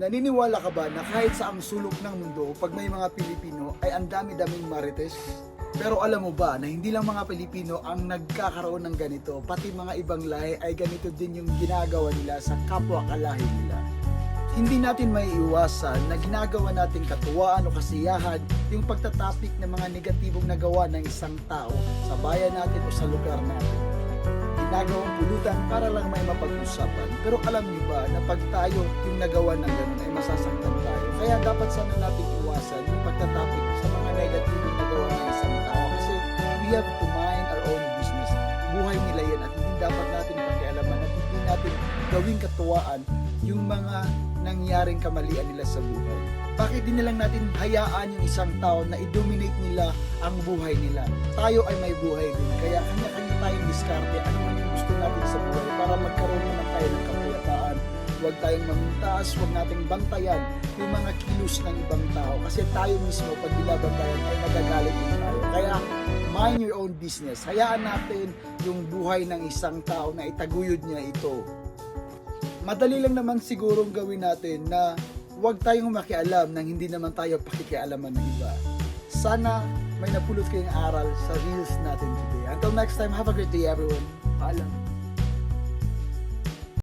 Naniniwala ka ba na kahit sa ang sulok ng mundo, pag may mga Pilipino, ay ang dami-daming marites? Pero alam mo ba na hindi lang mga Pilipino ang nagkakaroon ng ganito, pati mga ibang lahi ay ganito din yung ginagawa nila sa kapwa kalahi nila. Hindi natin may iwasan na ginagawa nating katuwaan o kasiyahan yung pagtatapik ng mga negatibong nagawa ng isang tao sa bayan natin o sa lugar natin ginagawang pulutan para lang may mapag-usapan. Pero alam niyo ba na pag tayo yung nagawa ng ganun ay masasaktan tayo. Kaya dapat sana natin iwasan yung pagtatapik sa mga negatibong nagawa ng isang tao. Kasi we have to mind our own business. Buhay nila yan at hindi dapat natin pakialaman at hindi natin gawing katuwaan yung mga nangyaring kamalian nila sa buhay. Bakit di na lang natin hayaan yung isang tao na i-dominate nila ang buhay nila? Tayo ay may buhay din. Kaya kanya-kanya tayong diskarte. Huwag tayong mamintaas, huwag nating bantayan yung mga kilos ng ibang tao. Kasi tayo mismo, pag binabantayan, ay nagagalit din tayo. Kaya mind your own business. Hayaan natin yung buhay ng isang tao na itaguyod niya ito madali lang naman sigurong gawin natin na huwag tayong makialam nang hindi naman tayo pakikialaman ng iba. Sana may napulot kayong aral sa reels natin today. Until next time, have a great day everyone. Paalam.